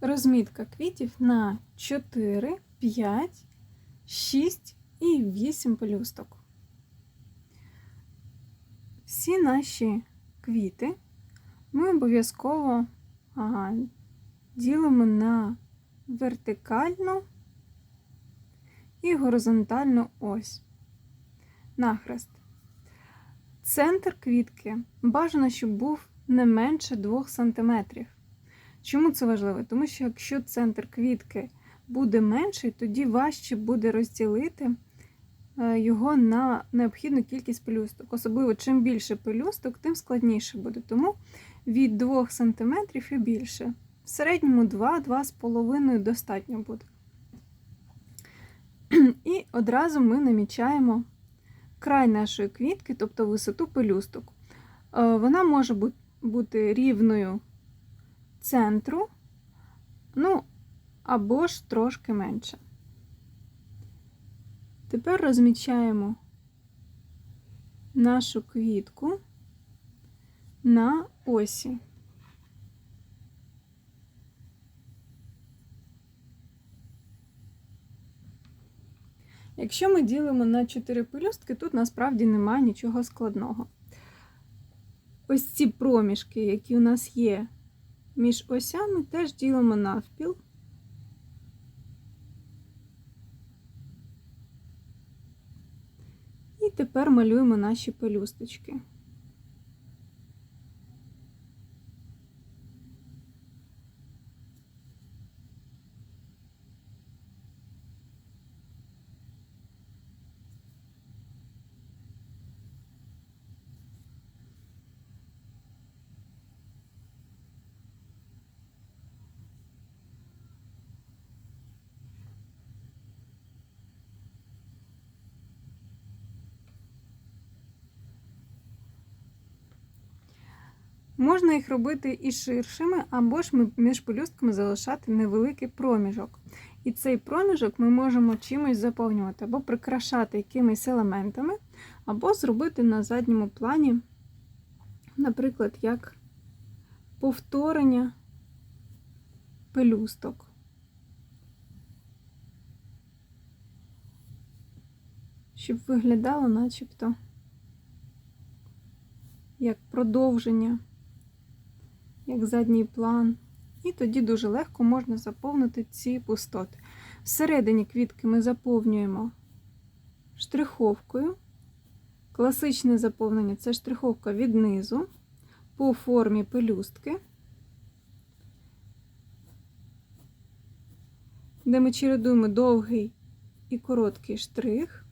розмітка квітів на 4, 5, 6 і 8 пелюсток. Всі наші квіти ми обов'язково ділимо на вертикальну і горизонтальну ось. Нахрест. Центр квітки бажано, щоб був не менше 2 см. Чому це важливо? Тому що якщо центр квітки буде менший, тоді важче буде розділити е, його на необхідну кількість пелюсток. Особливо, чим більше пелюсток, тим складніше буде. Тому від 2 см і більше. В середньому 2-2,5 достатньо буде. І одразу ми намічаємо край нашої квітки, тобто висоту пелюсток. Е, Вона може бути рівною центру, ну, або ж трошки менше. Тепер розмічаємо нашу квітку на осі. Якщо ми ділимо на 4 пелюстки, тут насправді немає нічого складного. Ось ці проміжки, які у нас є між осями, теж ділимо навпіл. І тепер малюємо наші пелюсточки. Можна їх робити і ширшими, або ж між пелюстками залишати невеликий проміжок. І цей проміжок ми можемо чимось заповнювати, або прикрашати якимись елементами, або зробити на задньому плані, наприклад, як повторення пелюсток. Щоб виглядало начебто як продовження як задній план. І тоді дуже легко можна заповнити ці пустоти. Всередині квітки ми заповнюємо штриховкою. Класичне заповнення це штриховка від низу по формі пелюстки, де ми чередуємо довгий і короткий штрих.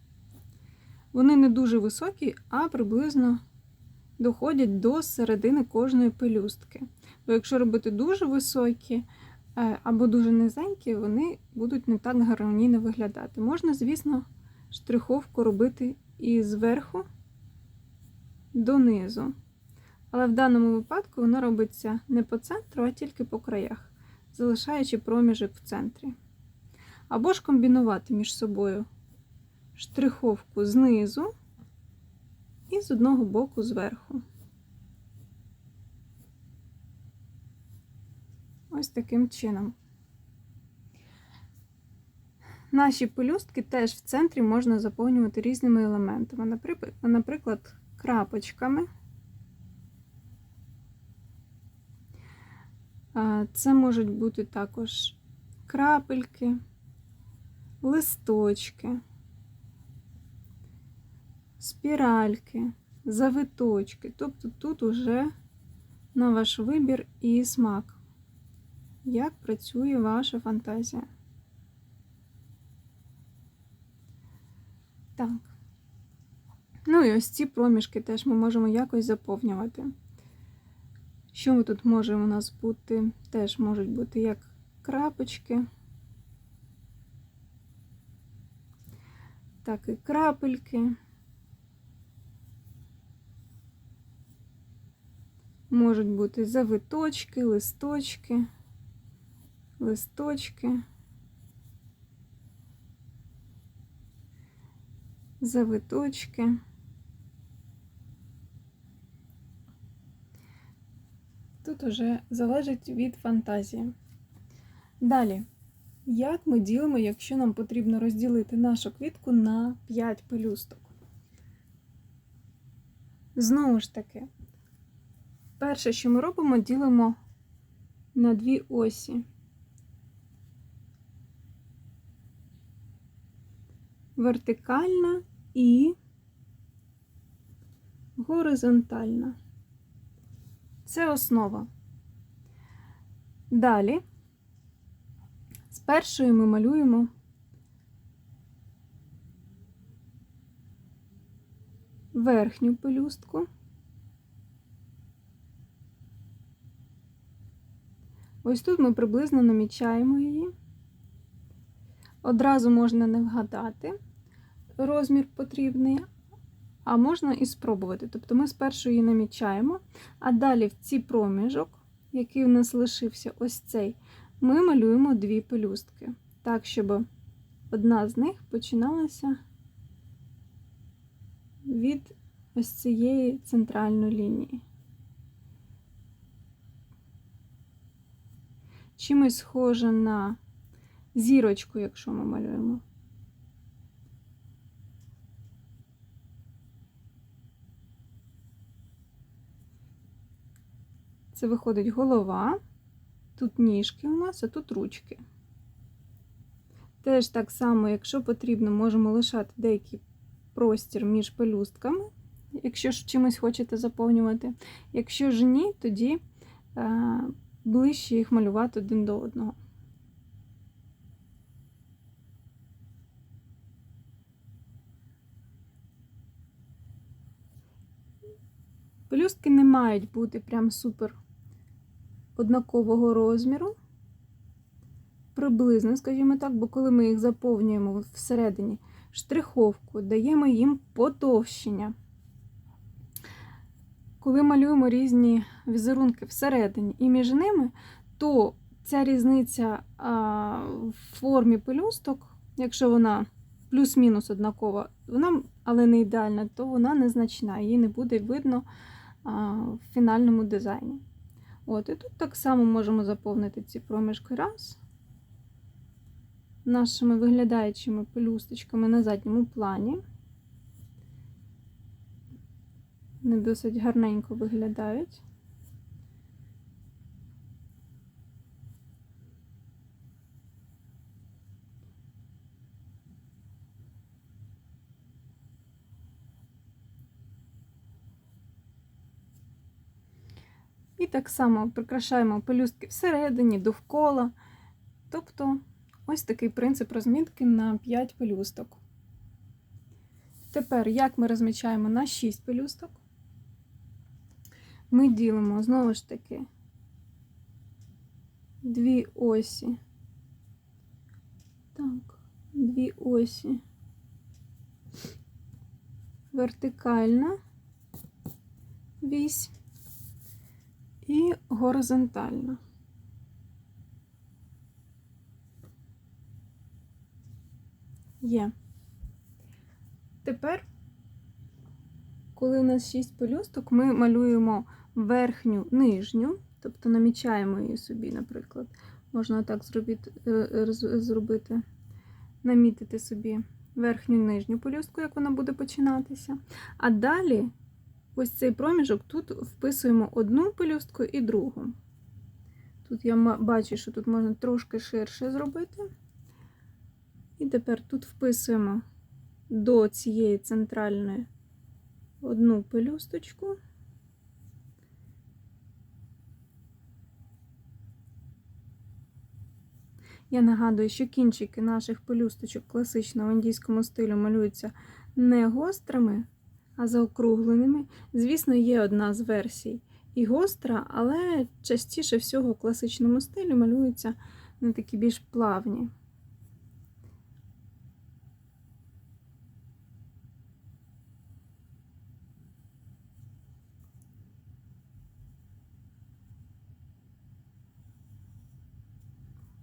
Вони не дуже високі, а приблизно доходять до середини кожної пелюстки. Бо якщо робити дуже високі е, або дуже низенькі, вони будуть не так гармонійно виглядати. Можна, звісно, штриховку робити і зверху донизу. Але в даному випадку воно робиться не по центру, а тільки по краях, залишаючи проміжок в центрі. Або ж комбінувати між собою штриховку знизу і з одного боку зверху. Ось таким чином. Наші пелюстки теж в центрі можна заповнювати різними елементами, наприклад, крапочками. Це можуть бути також крапельки, листочки, спіральки, завиточки. Тобто тут уже на ваш вибір і смак як працює ваша фантазія. Так. Ну і ось ці проміжки теж ми можемо якось заповнювати. Що ми тут може у нас бути? Теж можуть бути як крапочки, так і крапельки. Можуть бути завиточки, листочки листочки, завиточки. Тут уже залежить від фантазії. Далі, як ми ділимо, якщо нам потрібно розділити нашу квітку на 5 пелюсток? Знову ж таки, перше, що ми робимо, ділимо на дві осі. Вертикальна і горизонтальна. Це основа. Далі з першої ми малюємо верхню пелюстку. Ось тут ми приблизно намічаємо її. Одразу можна не вгадати розмір потрібний, а можна і спробувати. Тобто ми спершу її намічаємо, а далі в цей проміжок, який в нас лишився ось цей, ми малюємо дві пелюстки, так, щоб одна з них починалася від ось цієї центральної лінії. Чимось схоже на зірочку, якщо ми малюємо. Це виходить голова, тут ніжки у нас, а тут ручки. Теж так само, якщо потрібно, можемо лишати деякий простір між пелюстками, якщо ж чимось хочете заповнювати. Якщо ж ні, тоді е, ближче їх малювати один до одного. Пелюстки не мають бути прям супер однакового розміру. Приблизно, скажімо так, бо коли ми їх заповнюємо всередині штриховку, даємо їм потовщення. Коли малюємо різні візерунки всередині і між ними, то ця різниця в формі пелюсток, якщо вона плюс-мінус однакова, вона, але не ідеальна, то вона незначна, її не буде видно в фінальному дизайні. От, І тут так само можемо заповнити ці проміжки раз. Нашими виглядаючими пелюсточками на задньому плані. Не досить гарненько виглядають. І так само прикрашаємо пелюстки всередині, довкола. Тобто ось такий принцип розмітки на 5 пелюсток. Тепер, як ми розмічаємо на 6 пелюсток, ми ділимо знову ж таки дві осі. Так, дві осі. Вертикальна вісь і горизонтально. Є. Тепер, коли у нас 6 пелюсток, ми малюємо верхню нижню, тобто намічаємо її собі, наприклад. Можна так зробити, е, зробити намітити собі верхню нижню пелюстку, як вона буде починатися. А далі ось цей проміжок тут вписуємо одну пелюстку і другу. Тут я бачу, що тут можна трошки ширше зробити. І тепер тут вписуємо до цієї центральної одну пелюсточку. Я нагадую, що кінчики наших пелюсточок класичного індійському стилю малюються не гострими, а заокругленими. Звісно, є одна з версій і гостра, але частіше всього в класичному стилі малюються не такі більш плавні.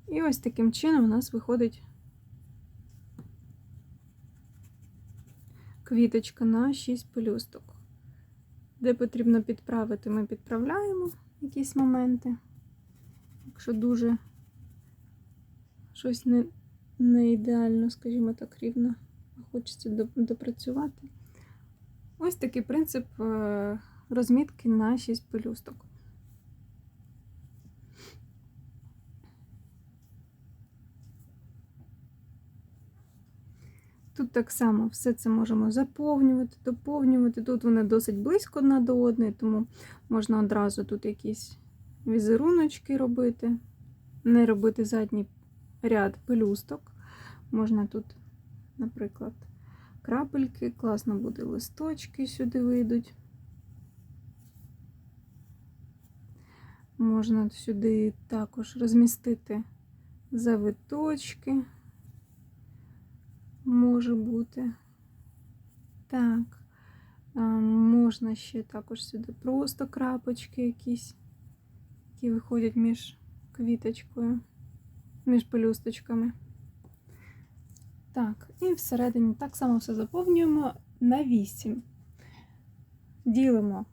І ось таким чином у нас виходить квіточка на 6 пелюсток. Де потрібно підправити, ми підправляємо якісь моменти. Якщо дуже щось не, не ідеально, скажімо так, рівно. Хочеться допрацювати. Ось такий принцип е, розмітки на 6 пелюсток. Так само все це можемо заповнювати, доповнювати. Тут вони досить близько одна до одної, тому можна одразу тут якісь візеруночки робити, не робити задній ряд пелюсток. Можна тут, наприклад, крапельки, класно буде листочки сюди вийдуть. Можна сюди також розмістити завиточки. Може бути. Так. Можна ще також сюди просто крапочки якісь, які виходять між квіточкою, між пелюсточками. Так, і всередині так само все заповнюємо на 8. Ділимо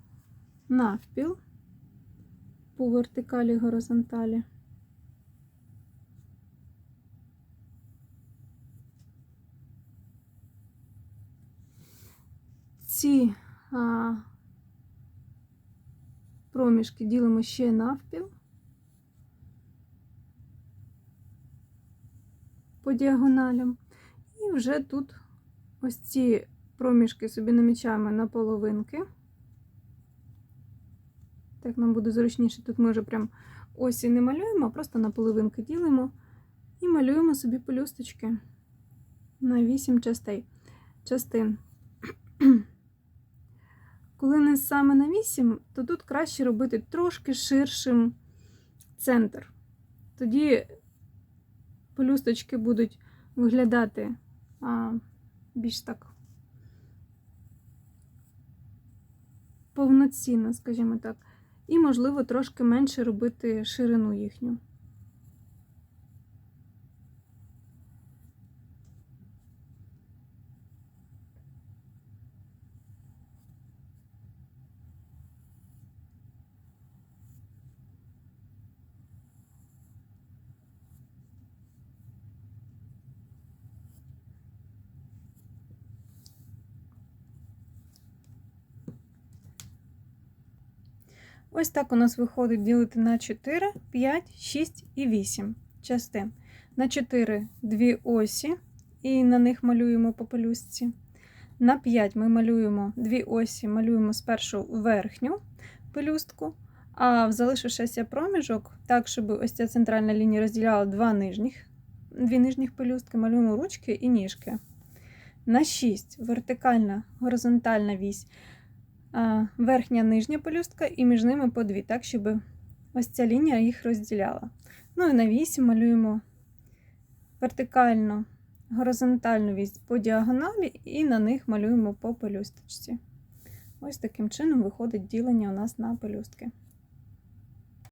навпіл по вертикалі горизонталі. Ці а, проміжки ділимо ще навпіл по діагоналям. І вже тут ось ці проміжки собі намічаємо на половинки. Так нам буде зручніше. Тут ми вже прям осі не малюємо, а просто на половинки ділимо і малюємо собі пелюсточки на 8 частей. частин. Коли не саме на 8, то тут краще робити трошки ширшим центр. Тоді пелюсточки будуть виглядати а, більш так повноцінно, скажімо так. І, можливо, трошки менше робити ширину їхню. Ось так у нас виходить ділити на 4, 5, 6 і 8 частин. На 4 дві осі, і на них малюємо по пелюстці. На 5 ми малюємо дві осі, малюємо спершу верхню пелюстку, а залишившися проміжок, так, щоб ось ця центральна лінія розділяла два нижніх, дві нижніх пелюстки, малюємо ручки і ніжки. На 6 вертикальна горизонтальна вісь верхня нижня пелюстка і між ними по дві, так, щоб ось ця лінія їх розділяла. Ну і на вісі малюємо вертикально, горизонтальну вісь по діагоналі, і на них малюємо по пелюсточці. Ось таким чином виходить ділення у нас на пелюстки.